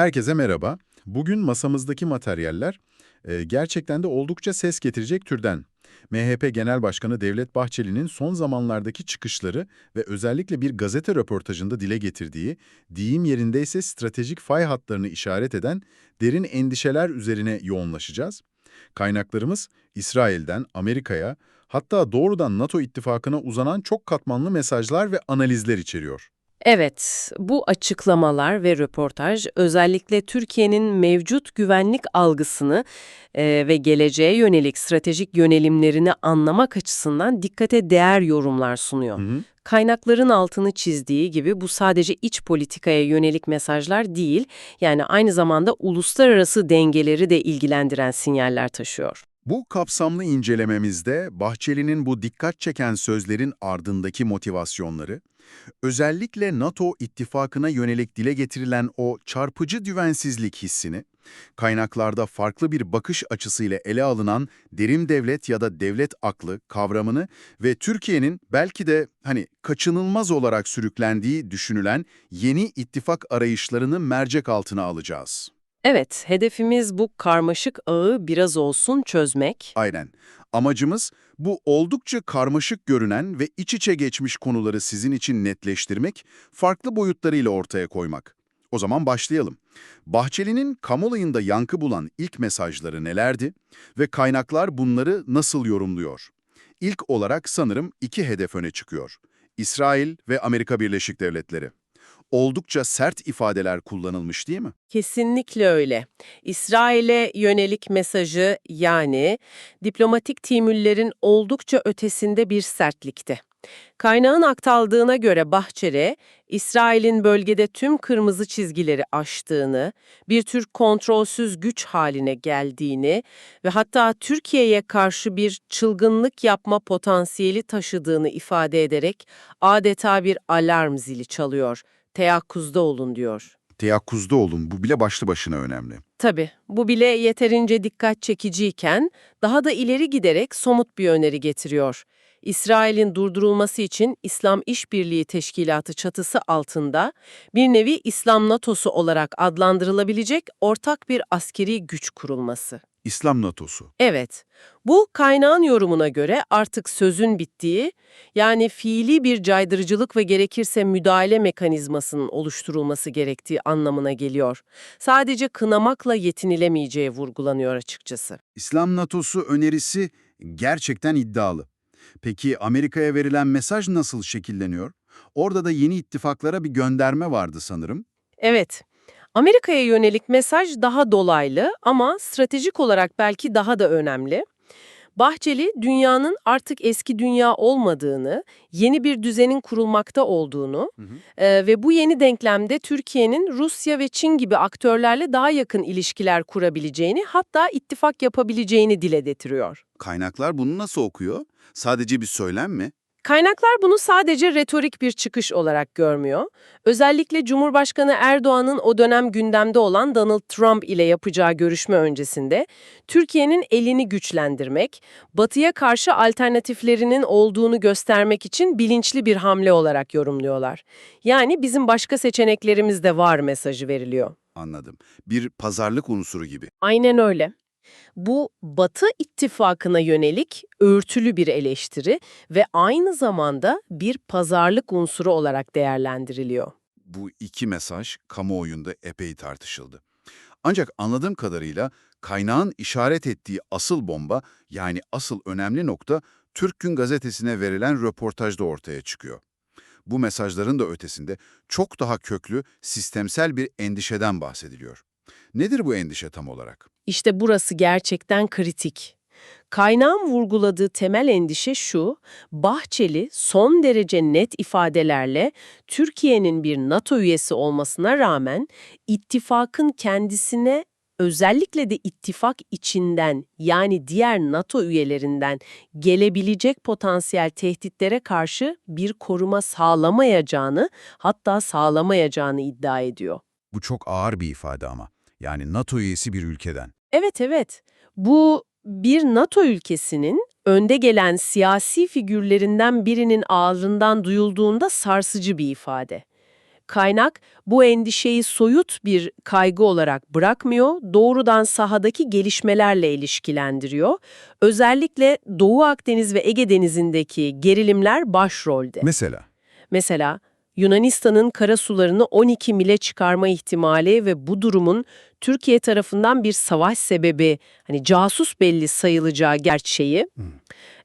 Herkese merhaba. Bugün masamızdaki materyaller e, gerçekten de oldukça ses getirecek türden. MHP Genel Başkanı Devlet Bahçeli'nin son zamanlardaki çıkışları ve özellikle bir gazete röportajında dile getirdiği, deyim yerindeyse stratejik fay hatlarını işaret eden derin endişeler üzerine yoğunlaşacağız. Kaynaklarımız İsrail'den Amerika'ya, hatta doğrudan NATO ittifakına uzanan çok katmanlı mesajlar ve analizler içeriyor. Evet, bu açıklamalar ve röportaj özellikle Türkiye'nin mevcut güvenlik algısını e, ve geleceğe yönelik stratejik yönelimlerini anlamak açısından dikkate değer yorumlar sunuyor. Hı hı. Kaynakların altını çizdiği gibi bu sadece iç politikaya yönelik mesajlar değil, yani aynı zamanda uluslararası dengeleri de ilgilendiren sinyaller taşıyor. Bu kapsamlı incelememizde Bahçeli'nin bu dikkat çeken sözlerin ardındaki motivasyonları, özellikle NATO ittifakına yönelik dile getirilen o çarpıcı güvensizlik hissini, kaynaklarda farklı bir bakış açısıyla ele alınan derin devlet ya da devlet aklı kavramını ve Türkiye'nin belki de hani kaçınılmaz olarak sürüklendiği düşünülen yeni ittifak arayışlarını mercek altına alacağız. Evet, hedefimiz bu karmaşık ağı biraz olsun çözmek. Aynen. Amacımız bu oldukça karmaşık görünen ve iç içe geçmiş konuları sizin için netleştirmek, farklı boyutlarıyla ortaya koymak. O zaman başlayalım. Bahçeli'nin kamuoyunda yankı bulan ilk mesajları nelerdi ve kaynaklar bunları nasıl yorumluyor? İlk olarak sanırım iki hedef öne çıkıyor. İsrail ve Amerika Birleşik Devletleri. Oldukça sert ifadeler kullanılmış değil mi? Kesinlikle öyle. İsrail'e yönelik mesajı yani diplomatik timüllerin oldukça ötesinde bir sertlikte. Kaynağın aktaldığına göre Bahçeli, İsrail'in bölgede tüm kırmızı çizgileri aştığını, bir tür kontrolsüz güç haline geldiğini ve hatta Türkiye'ye karşı bir çılgınlık yapma potansiyeli taşıdığını ifade ederek adeta bir alarm zili çalıyor. Teyakkuzda olun diyor. Teyakkuzda olun, bu bile başlı başına önemli. Tabii, bu bile yeterince dikkat çekiciyken daha da ileri giderek somut bir öneri getiriyor. İsrail'in durdurulması için İslam İşbirliği Teşkilatı çatısı altında bir nevi İslam NATO'su olarak adlandırılabilecek ortak bir askeri güç kurulması. İslam NATO'su. Evet, bu kaynağın yorumuna göre artık sözün bittiği, yani fiili bir caydırıcılık ve gerekirse müdahale mekanizmasının oluşturulması gerektiği anlamına geliyor. Sadece kınamakla yetinilemeyeceği vurgulanıyor açıkçası. İslam NATO'su önerisi gerçekten iddialı. Peki Amerika'ya verilen mesaj nasıl şekilleniyor? Orada da yeni ittifaklara bir gönderme vardı sanırım. Evet, Amerika'ya yönelik mesaj daha dolaylı ama stratejik olarak belki daha da önemli. Bahçeli, dünyanın artık eski dünya olmadığını, yeni bir düzenin kurulmakta olduğunu e, ve bu yeni denklemde Türkiye'nin Rusya ve Çin gibi aktörlerle daha yakın ilişkiler kurabileceğini, hatta ittifak yapabileceğini dile getiriyor. Kaynaklar bunu nasıl okuyor? Sadece bir söylem mi? Kaynaklar bunu sadece retorik bir çıkış olarak görmüyor. Özellikle Cumhurbaşkanı Erdoğan'ın o dönem gündemde olan Donald Trump ile yapacağı görüşme öncesinde Türkiye'nin elini güçlendirmek, batıya karşı alternatiflerinin olduğunu göstermek için bilinçli bir hamle olarak yorumluyorlar. Yani bizim başka seçeneklerimiz de var mesajı veriliyor. Anladım. Bir pazarlık unsuru gibi. Aynen öyle. Bu Batı ittifakına yönelik örtülü bir eleştiri ve aynı zamanda bir pazarlık unsuru olarak değerlendiriliyor. Bu iki mesaj kamuoyunda epey tartışıldı. Ancak anladığım kadarıyla kaynağın işaret ettiği asıl bomba yani asıl önemli nokta Türk Gün Gazetesi'ne verilen röportajda ortaya çıkıyor. Bu mesajların da ötesinde çok daha köklü, sistemsel bir endişeden bahsediliyor. Nedir bu endişe tam olarak? İşte burası gerçekten kritik. Kaynağın vurguladığı temel endişe şu, Bahçeli son derece net ifadelerle Türkiye'nin bir NATO üyesi olmasına rağmen ittifakın kendisine özellikle de ittifak içinden yani diğer NATO üyelerinden gelebilecek potansiyel tehditlere karşı bir koruma sağlamayacağını hatta sağlamayacağını iddia ediyor. Bu çok ağır bir ifade ama. Yani NATO üyesi bir ülkeden. Evet evet. Bu bir NATO ülkesinin önde gelen siyasi figürlerinden birinin ağzından duyulduğunda sarsıcı bir ifade. kaynak bu endişeyi soyut bir kaygı olarak bırakmıyor, doğrudan sahadaki gelişmelerle ilişkilendiriyor. Özellikle Doğu Akdeniz ve Ege Denizi'ndeki gerilimler başrolde. Mesela? Mesela Yunanistan'ın kara sularını 12 mile çıkarma ihtimali ve bu durumun Türkiye tarafından bir savaş sebebi, hani casus belli sayılacağı gerçeği,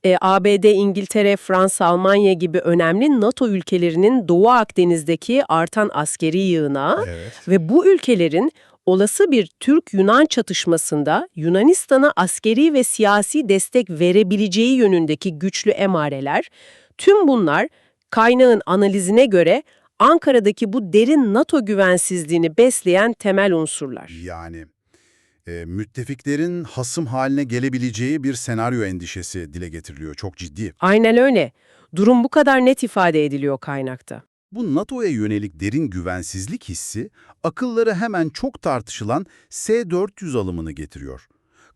e, ABD, İngiltere, Fransa, Almanya gibi önemli NATO ülkelerinin Doğu Akdeniz'deki artan askeri yığınağı Evet. ve bu ülkelerin olası bir Türk-Yunan çatışmasında Yunanistan'a askeri ve siyasi destek verebileceği yönündeki güçlü emareler, tüm bunlar kaynağın analizine göre Ankara'daki bu derin NATO güvensizliğini besleyen temel unsurlar. Yani e, müttefiklerin hasım haline gelebileceği bir senaryo endişesi dile getiriliyor. Çok ciddi. Aynen öyle. Durum bu kadar net ifade ediliyor kaynakta. Bu NATO'ya yönelik derin güvensizlik hissi akılları hemen çok tartışılan S-400 alımını getiriyor.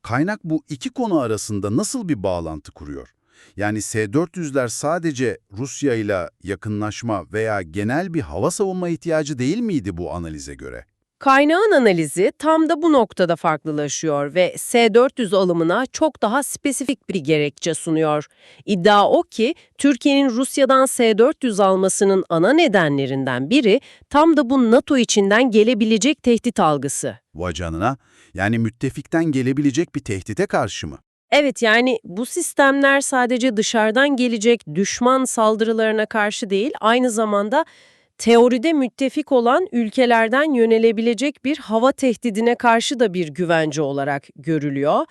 Kaynak bu iki konu arasında nasıl bir bağlantı kuruyor? Yani S-400'ler sadece Rusya ile yakınlaşma veya genel bir hava savunma ihtiyacı değil miydi bu analize göre? Kaynağın analizi tam da bu noktada farklılaşıyor ve S-400 alımına çok daha spesifik bir gerekçe sunuyor. İddia o ki Türkiye'nin Rusya'dan S-400 almasının ana nedenlerinden biri tam da bu NATO içinden gelebilecek tehdit algısı. Vay canına, yani müttefikten gelebilecek bir tehdite karşı mı? Evet yani bu sistemler sadece dışarıdan gelecek düşman saldırılarına karşı değil, aynı zamanda teoride müttefik olan ülkelerden yönelebilecek bir hava tehdidine karşı da bir güvence olarak görülüyor.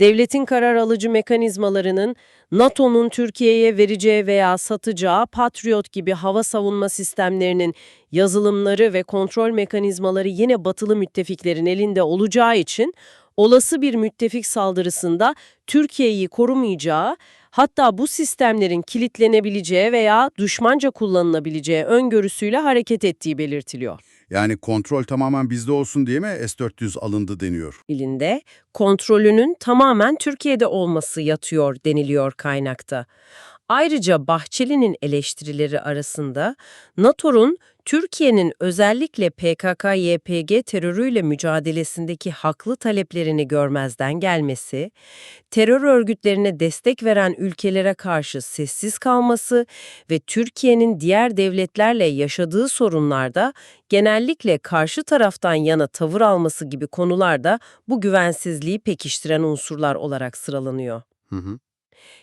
Devletin karar alıcı mekanizmalarının NATO'nun Türkiye'ye vereceği veya satacağı Patriot gibi hava savunma sistemlerinin yazılımları ve kontrol mekanizmaları yine batılı müttefiklerin elinde olacağı için olası bir müttefik saldırısında Türkiye'yi korumayacağı, hatta bu sistemlerin kilitlenebileceği veya düşmanca kullanılabileceği öngörüsüyle hareket ettiği belirtiliyor. Yani kontrol tamamen bizde olsun diye mi S-400 alındı deniyor? ilinde kontrolünün tamamen Türkiye'de olması yatıyor deniliyor kaynakta. Ayrıca Bahçeli'nin eleştirileri arasında NATO'nun Türkiye'nin özellikle PKK-YPG terörüyle mücadelesindeki haklı taleplerini görmezden gelmesi, terör örgütlerine destek veren ülkelere karşı sessiz kalması ve Türkiye'nin diğer devletlerle yaşadığı sorunlarda genellikle karşı taraftan yana tavır alması gibi konularda bu güvensizliği pekiştiren unsurlar olarak sıralanıyor. Hı hı.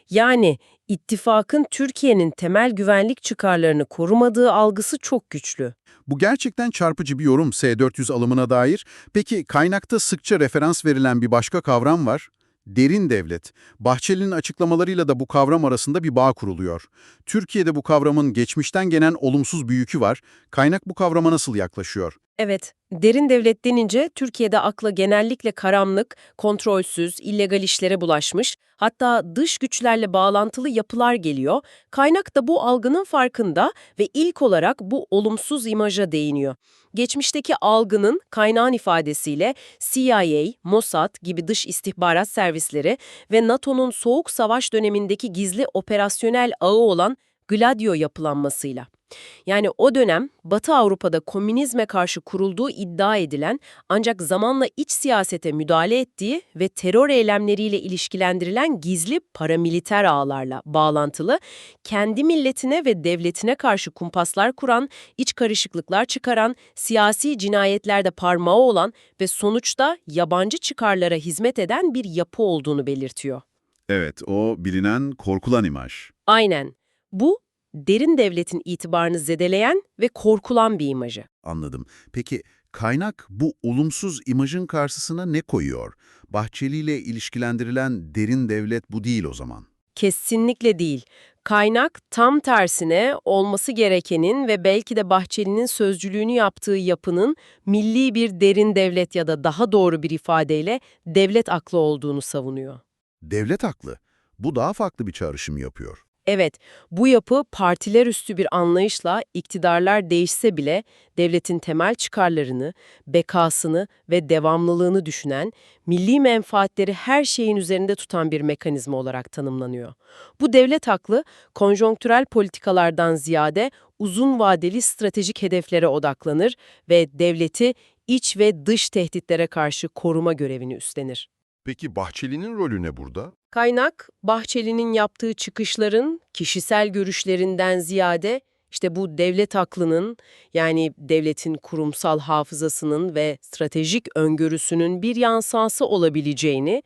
Yani ittifakın Türkiye'nin temel güvenlik çıkarlarını korumadığı algısı çok güçlü. Bu gerçekten çarpıcı bir yorum S-400 alımına dair. Peki kaynakta sıkça referans verilen bir başka kavram var. Derin devlet. Bahçeli'nin açıklamalarıyla da bu kavram arasında bir bağ kuruluyor. Türkiye'de bu kavramın geçmişten gelen olumsuz bir yükü var. Kaynak bu kavrama nasıl yaklaşıyor? Evet, derin devlet denince Türkiye'de akla genellikle karanlık, kontrolsüz, illegal işlere bulaşmış, hatta dış güçlerle bağlantılı yapılar geliyor. Kaynak da bu algının farkında ve ilk olarak bu olumsuz imaja değiniyor. Geçmişteki algının kaynağın ifadesiyle CIA, Mossad gibi dış istihbarat servisleri ve NATO'nun soğuk savaş dönemindeki gizli operasyonel ağı olan Gladio yapılanmasıyla. Yani o dönem Batı Avrupa'da komünizme karşı kurulduğu iddia edilen ancak zamanla iç siyasete müdahale ettiği ve terör eylemleriyle ilişkilendirilen gizli paramiliter ağlarla bağlantılı, kendi milletine ve devletine karşı kumpaslar kuran, iç karışıklıklar çıkaran, siyasi cinayetlerde parmağı olan ve sonuçta yabancı çıkarlara hizmet eden bir yapı olduğunu belirtiyor. Evet, o bilinen, korkulan imaj. Aynen. Bu, derin devletin itibarını zedeleyen ve korkulan bir imajı. Anladım. Peki kaynak bu olumsuz imajın karşısına ne koyuyor? Bahçeli ile ilişkilendirilen derin devlet bu değil o zaman. Kesinlikle değil. Kaynak tam tersine olması gerekenin ve belki de Bahçeli'nin sözcülüğünü yaptığı yapının milli bir derin devlet ya da daha doğru bir ifadeyle devlet aklı olduğunu savunuyor. Devlet haklı. Bu daha farklı bir çağrışım yapıyor. Evet, bu yapı partiler üstü bir anlayışla iktidarlar değişse bile devletin temel çıkarlarını, bekasını ve devamlılığını düşünen, milli menfaatleri her şeyin üzerinde tutan bir mekanizma olarak tanımlanıyor. Bu devlet aklı, konjonktürel politikalardan ziyade uzun vadeli stratejik hedeflere odaklanır ve devleti iç ve dış tehditlere karşı koruma görevini üstlenir. Peki Bahçeli'nin rolü ne burada? Kaynak, Bahçeli'nin yaptığı çıkışların kişisel görüşlerinden ziyade işte bu devlet aklının yani devletin kurumsal hafızasının ve stratejik öngörüsünün bir yansıması olabileceğini,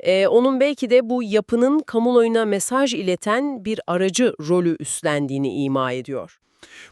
e, onun belki de bu yapının kamuoyuna mesaj ileten bir aracı rolü üstlendiğini ima ediyor.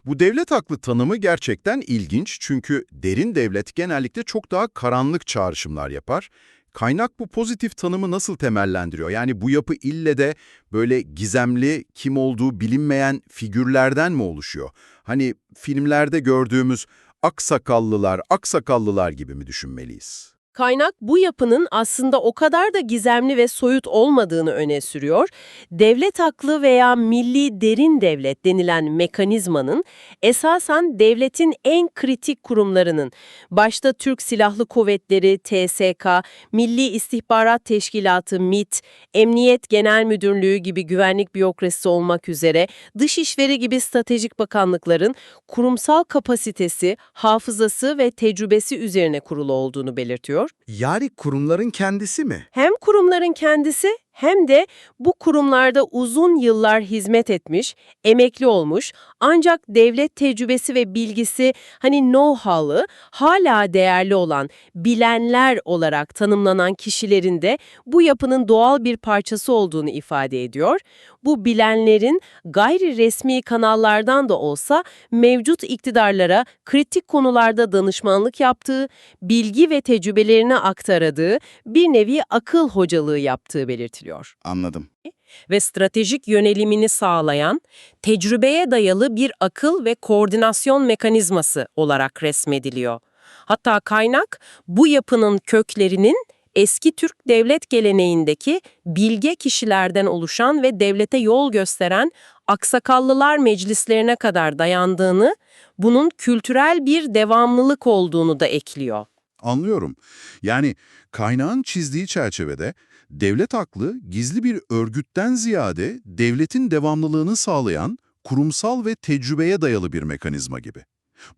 Bu devlet aklı tanımı gerçekten ilginç çünkü derin devlet genellikle çok daha karanlık çağrışımlar yapar. Kaynak bu pozitif tanımı nasıl temellendiriyor? Yani bu yapı ille de böyle gizemli, kim olduğu bilinmeyen figürlerden mi oluşuyor? Hani filmlerde gördüğümüz aksakallılar, aksakallılar gibi mi düşünmeliyiz? Kaynak bu yapının aslında o kadar da gizemli ve soyut olmadığını öne sürüyor. Devlet aklı veya milli derin devlet denilen mekanizmanın esasen devletin en kritik kurumlarının, başta Türk Silahlı Kuvvetleri, TSK, Milli İstihbarat Teşkilatı, MİT, Emniyet Genel Müdürlüğü gibi güvenlik bürokrasisi olmak üzere Dışişleri gibi stratejik bakanlıkların kurumsal kapasitesi, hafızası ve tecrübesi üzerine kurulu olduğunu belirtiyor. Yani kurumların kendisi mi? Hem kurumların kendisi hem de bu kurumlarda uzun yıllar hizmet etmiş, emekli olmuş ancak devlet tecrübesi ve bilgisi hani know-how'ı hala değerli olan bilenler olarak tanımlanan kişilerin de bu yapının doğal bir parçası olduğunu ifade ediyor. Bu bilenlerin gayri resmi kanallardan da olsa mevcut iktidarlara kritik konularda danışmanlık yaptığı, bilgi ve tecrübelerini aktaradığı bir nevi akıl hocalığı yaptığı belirtiliyor Anladım. ve stratejik yönelimini sağlayan, tecrübeye dayalı bir akıl ve koordinasyon mekanizması olarak resmediliyor. Hatta kaynak bu yapının köklerinin eski Türk devlet geleneğindeki bilge kişilerden oluşan ve devlete yol gösteren aksakallılar meclislerine kadar dayandığını, bunun kültürel bir devamlılık olduğunu da ekliyor. Anlıyorum. Yani kaynağın çizdiği çerçevede devlet aklı gizli bir örgütten ziyade devletin devamlılığını sağlayan kurumsal ve tecrübeye dayalı bir mekanizma gibi.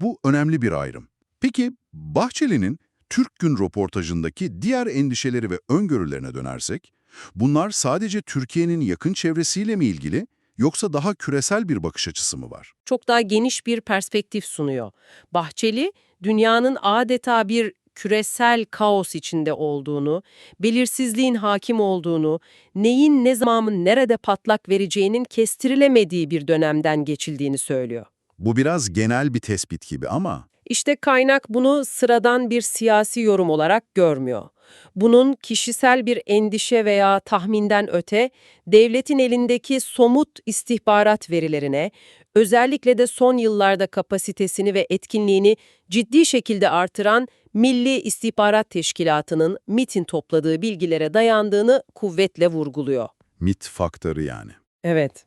Bu önemli bir ayrım. Peki Bahçeli'nin Türk Gün röportajındaki diğer endişeleri ve öngörülerine dönersek, bunlar sadece Türkiye'nin yakın çevresiyle mi ilgili yoksa daha küresel bir bakış açısı mı var? çok daha geniş bir perspektif sunuyor. Bahçeli, dünyanın adeta bir küresel kaos içinde olduğunu, belirsizliğin hakim olduğunu, neyin ne zaman nerede patlak vereceğinin kestirilemediği bir dönemden geçildiğini söylüyor. Bu biraz genel bir tespit gibi ama İşte kaynak bunu sıradan bir siyasi yorum olarak görmüyor. Bunun kişisel bir endişe veya tahminden öte, devletin elindeki somut istihbarat verilerine, özellikle de son yıllarda kapasitesini ve etkinliğini ciddi şekilde artıran Milli İstihbarat Teşkilatı'nın MIT'in topladığı bilgilere dayandığını kuvvetle vurguluyor. mit faktörü yani. Evet.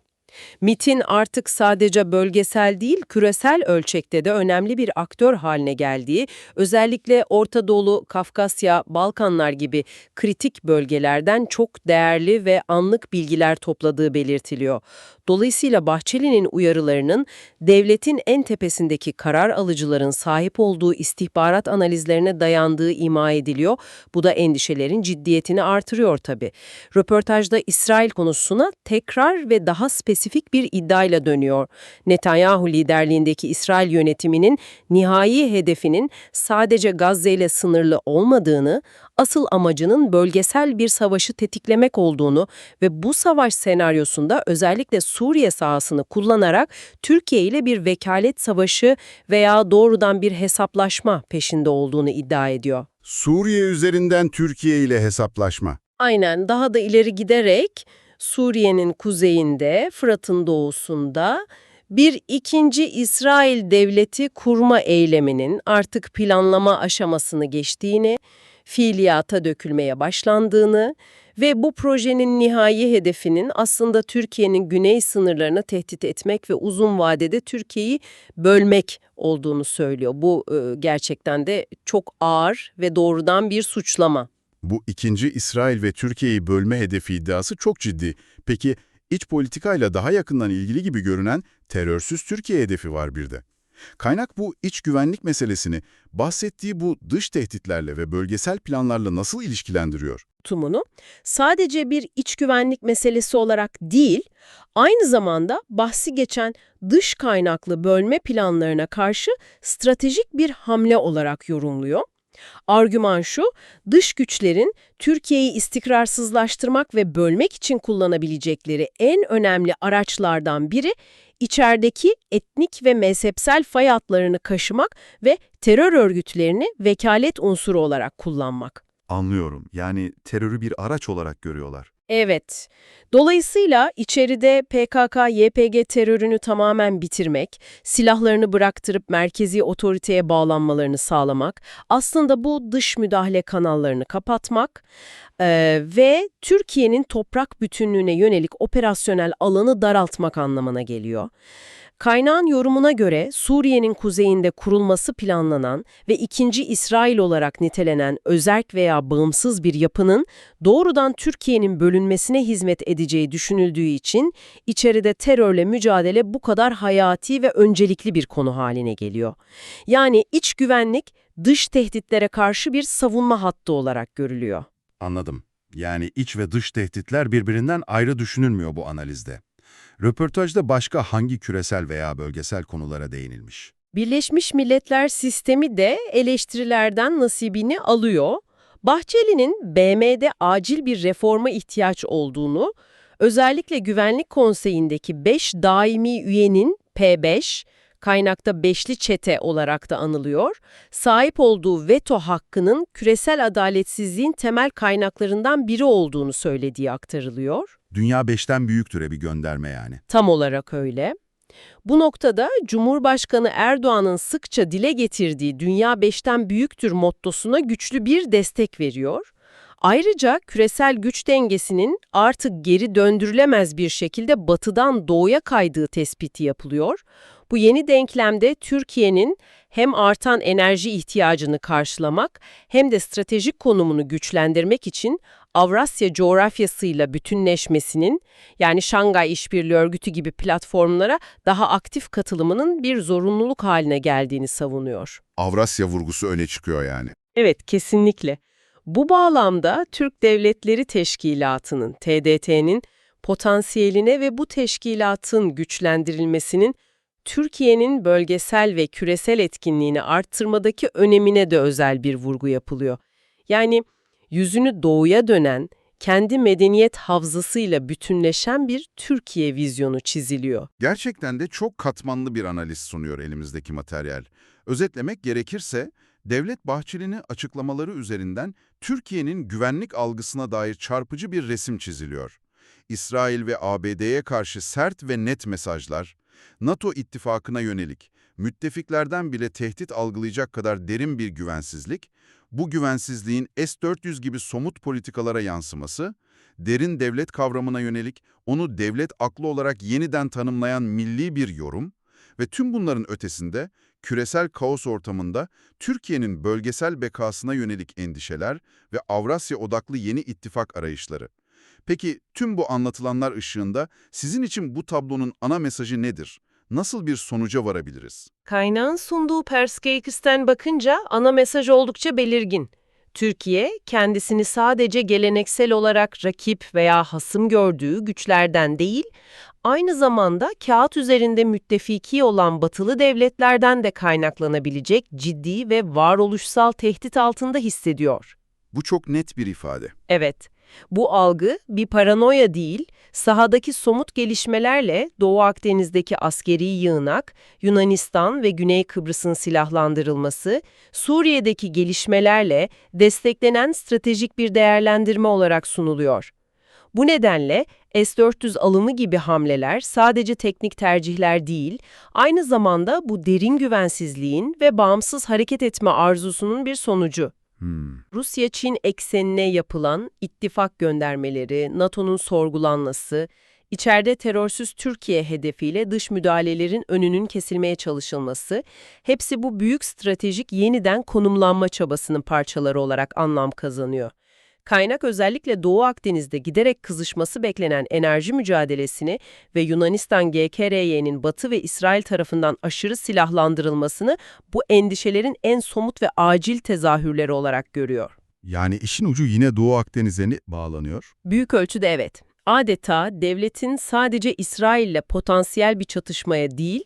MIT'in artık sadece bölgesel değil, küresel ölçekte de önemli bir aktör haline geldiği, özellikle Orta Doğu, Kafkasya, Balkanlar gibi kritik bölgelerden çok değerli ve anlık bilgiler topladığı belirtiliyor. Dolayısıyla Bahçeli'nin uyarılarının devletin en tepesindeki karar alıcıların sahip olduğu istihbarat analizlerine dayandığı ima ediliyor. Bu da endişelerin ciddiyetini artırıyor tabii. Röportajda İsrail konusuna tekrar ve daha spesifik bir iddiayla dönüyor. Netanyahu liderliğindeki İsrail yönetiminin nihai hedefinin sadece Gazze ile sınırlı olmadığını, asıl amacının bölgesel bir savaşı tetiklemek olduğunu ve bu savaş senaryosunda özellikle Suriye sahasını kullanarak Türkiye ile bir vekalet savaşı veya doğrudan bir hesaplaşma peşinde olduğunu iddia ediyor. Suriye üzerinden Türkiye ile hesaplaşma. Aynen daha da ileri giderek Suriye'nin kuzeyinde, Fırat'ın doğusunda bir ikinci İsrail devleti kurma eyleminin artık planlama aşamasını geçtiğini, fiiliyata dökülmeye başlandığını Ve bu projenin nihai hedefinin aslında Türkiye'nin güney sınırlarını tehdit etmek ve uzun vadede Türkiye'yi bölmek olduğunu söylüyor. Bu e, gerçekten de çok ağır ve doğrudan bir suçlama. Bu ikinci İsrail ve Türkiye'yi bölme hedefi iddiası çok ciddi. Peki iç politikayla daha yakından ilgili gibi görünen terörsüz Türkiye hedefi var bir de. Kaynak bu iç güvenlik meselesini bahsettiği bu dış tehditlerle ve bölgesel planlarla nasıl ilişkilendiriyor? tutumunu sadece bir iç güvenlik meselesi olarak değil, aynı zamanda bahsi geçen dış kaynaklı bölme planlarına karşı stratejik bir hamle olarak yorumluyor. Argüman şu, dış güçlerin Türkiye'yi istikrarsızlaştırmak ve bölmek için kullanabilecekleri en önemli araçlardan biri, içerideki etnik ve mezhepsel fay hatlarını kaşımak ve terör örgütlerini vekalet unsuru olarak kullanmak. Anlıyorum. Yani terörü bir araç olarak görüyorlar. Evet. Dolayısıyla içeride PKK-YPG terörünü tamamen bitirmek, silahlarını bıraktırıp merkezi otoriteye bağlanmalarını sağlamak, aslında bu dış müdahale kanallarını kapatmak eee, ve Türkiye'nin toprak bütünlüğüne yönelik operasyonel alanı daraltmak anlamına geliyor. Kaynağın yorumuna göre Suriye'nin kuzeyinde kurulması planlanan ve ikinci İsrail olarak nitelenen özerk veya bağımsız bir yapının doğrudan Türkiye'nin bölünmesine hizmet edeceği düşünüldüğü için içeride terörle mücadele bu kadar hayati ve öncelikli bir konu haline geliyor. Yani iç güvenlik dış tehditlere karşı bir savunma hattı olarak görülüyor. Anladım. Yani iç ve dış tehditler birbirinden ayrı düşünülmüyor bu analizde. Röportajda başka hangi küresel veya bölgesel konulara değinilmiş? Birleşmiş Milletler sistemi de eleştirilerden nasibini alıyor. Bahçeli'nin BM'de acil bir reforma ihtiyaç olduğunu, özellikle Güvenlik Konseyi'ndeki 5 daimi üyenin P5, kaynakta beşli çete olarak da anılıyor, sahip olduğu veto hakkının küresel adaletsizliğin temel kaynaklarından biri olduğunu söylediği aktarılıyor. Dünya beşten büyüktüre bir gönderme yani. Tam olarak öyle. Bu noktada Cumhurbaşkanı Erdoğan'ın sıkça dile getirdiği dünya beşten büyüktür mottosuna güçlü bir destek veriyor. Ayrıca küresel güç dengesinin artık geri döndürülemez bir şekilde batıdan doğuya kaydığı tespiti yapılıyor. Bu yeni denklemde Türkiye'nin hem artan enerji ihtiyacını karşılamak hem de stratejik konumunu güçlendirmek için Avrasya coğrafyasıyla bütünleşmesinin yani Şangay İşbirliği Örgütü gibi platformlara daha aktif katılımının bir zorunluluk haline geldiğini savunuyor. Avrasya vurgusu öne çıkıyor yani. Evet, kesinlikle. Bu bağlamda Türk Devletleri Teşkilatı'nın, TDT'nin potansiyeline ve bu teşkilatın güçlendirilmesinin Türkiye'nin bölgesel ve küresel etkinliğini arttırmadaki önemine de özel bir vurgu yapılıyor. Yani yüzünü doğuya dönen, kendi medeniyet havzasıyla bütünleşen bir Türkiye vizyonu çiziliyor. Gerçekten de çok katmanlı bir analiz sunuyor elimizdeki materyal. Özetlemek gerekirse, Devlet Bahçeli'nin açıklamaları üzerinden Türkiye'nin güvenlik algısına dair çarpıcı bir resim çiziliyor. İsrail ve ABD'ye karşı sert ve net mesajlar, NATO ittifakına yönelik, müttefiklerden bile tehdit algılayacak kadar derin bir güvensizlik, bu güvensizliğin S-400 gibi somut politikalara yansıması, derin devlet kavramına yönelik onu devlet aklı olarak yeniden tanımlayan milli bir yorum ve tüm bunların ötesinde küresel kaos ortamında Türkiye'nin bölgesel bekasına yönelik endişeler ve Avrasya odaklı yeni ittifak arayışları. Peki tüm bu anlatılanlar ışığında sizin için bu tablonun ana mesajı nedir? Nasıl bir sonuca varabiliriz? Kaynağın sunduğu perspektiften bakınca ana mesaj oldukça belirgin. Türkiye, kendisini sadece geleneksel olarak rakip veya hasım gördüğü güçlerden değil, aynı zamanda kağıt üzerinde müttefiki olan batılı devletlerden de kaynaklanabilecek ciddi ve varoluşsal tehdit altında hissediyor. Bu çok net bir ifade. Evet, bu algı bir paranoya değil, sahadaki somut gelişmelerle Doğu Akdeniz'deki askeri yığınak, Yunanistan ve Güney Kıbrıs'ın silahlandırılması, Suriye'deki gelişmelerle desteklenen stratejik bir değerlendirme olarak sunuluyor. Bu nedenle S-400 alımı gibi hamleler sadece teknik tercihler değil, aynı zamanda bu derin güvensizliğin ve bağımsız hareket etme arzusunun bir sonucu. Hmm. Rusya-Çin eksenine yapılan ittifak göndermeleri, NATO'nun sorgulanması, içeride terörsüz Türkiye hedefiyle dış müdahalelerin önünün kesilmeye çalışılması, hepsi bu büyük stratejik yeniden konumlanma çabasının parçaları olarak anlam kazanıyor. Kaynak özellikle Doğu Akdeniz'de giderek kızışması beklenen enerji mücadelesini ve Yunanistan GKRY'nin Batı ve İsrail tarafından aşırı silahlandırılmasını bu endişelerin en somut ve acil tezahürleri olarak görüyor. Yani işin ucu yine Doğu Akdeniz'e bağlanıyor. Büyük ölçüde evet. Adeta devletin sadece İsrail'le potansiyel bir çatışmaya değil,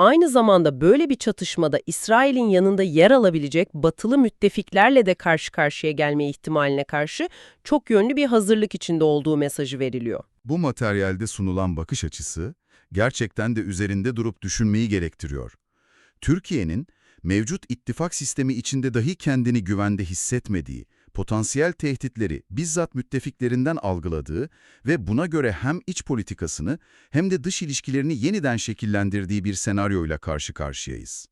aynı zamanda böyle bir çatışmada İsrail'in yanında yer alabilecek batılı müttefiklerle de karşı karşıya gelme ihtimaline karşı çok yönlü bir hazırlık içinde olduğu mesajı veriliyor. Bu materyalde sunulan bakış açısı gerçekten de üzerinde durup düşünmeyi gerektiriyor. Türkiye'nin mevcut ittifak sistemi içinde dahi kendini güvende hissetmediği, potansiyel tehditleri bizzat müttefiklerinden algıladığı ve buna göre hem iç politikasını hem de dış ilişkilerini yeniden şekillendirdiği bir senaryoyla karşı karşıyayız.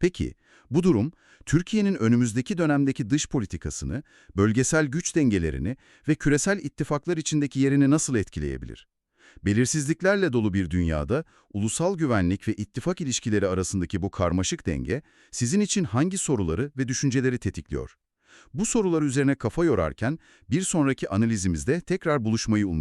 Peki, bu durum Türkiye'nin önümüzdeki dönemdeki dış politikasını, bölgesel güç dengelerini ve küresel ittifaklar içindeki yerini nasıl etkileyebilir? Belirsizliklerle dolu bir dünyada ulusal güvenlik ve ittifak ilişkileri arasındaki bu karmaşık denge sizin için hangi soruları ve düşünceleri tetikliyor? Bu sorular üzerine kafa yorarken bir sonraki analizimizde tekrar buluşmayı umuyorum.